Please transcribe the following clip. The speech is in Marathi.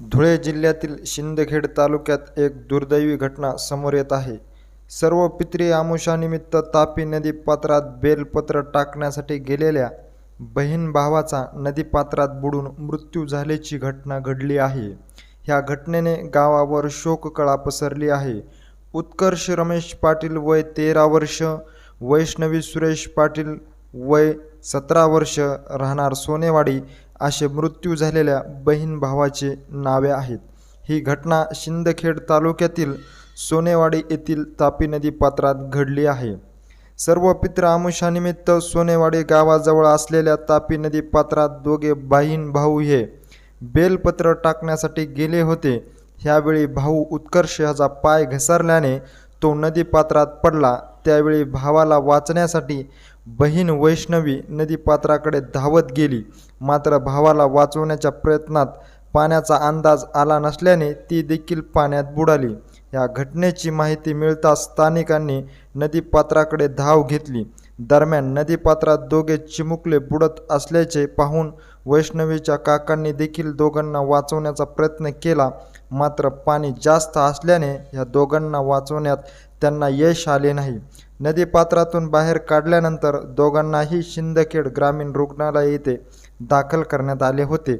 धुळे जिल्ह्यातील शिंदखेड तालुक्यात एक दुर्दैवी घटना समोर येत आहे. सर्व पितरी आमुषानिमित्त तापी नदीपात्रात बेलपत्र टाकण्यासाठी गेलेल्या बहीण भावाचा नदीपात्रात बुडून मृत्यू झाल्याची घटना घडली आहे. ह्या घटनेने गावावर शोककळा पसरली आहे. उत्कर्ष रमेश पाटील वय तेरा वर्ष वैष्णवी सुरेश पाटील वय सतरा वर्ष राहणार सोनेवाडी असे मृत्यू झालेल्या बहीण भावाचे नावे आहेत. ही घटना शिंदखेड तालुक्यातील सोनेवाडी येथील तापी नदी पात्रात घडली आहे. सर्व पित्र आमुषानिमित्त सोनेवाडी गावाजवळ असलेल्या तापी नदी पात्रात दोघे बहीण भाऊ हे बेलपत्र टाकण्यासाठी गेले होते. ह्यावेळी भाऊ उत्कर्ष ह्याचा पाय घसरल्याने तो नदीपात्रात पडला त्यावेळी भावाला वाचण्यासाठी बहीण वैष्णवी नदीपात्राकडे धावत गेली. मात्र भावाला वाचवण्याच्या प्रयत्नात पाण्याचा अंदाज आला नसल्याने ती देखील पाण्यात बुडाली. या घटनेची माहिती मिळताच स्थानिकांनी नदीपात्राकडे धाव घेतली. दरम्यान नदीपात्रात दोघे चिमुकले बुडत असल्याचे पाहून वैष्णवीच्या काकांनी देखील दोघांना वाचवण्याचा प्रयत्न केला. मात्र पाणी जास्त असल्याने या दोघांना वाचवण्यात त्यांना यश आले नाही. नदीपात्रातून बाहेर काढल्यानंतर दोघांनाही शिंदखेड ग्रामीण रुग्णालय येथे दाखल करण्यात आले होते.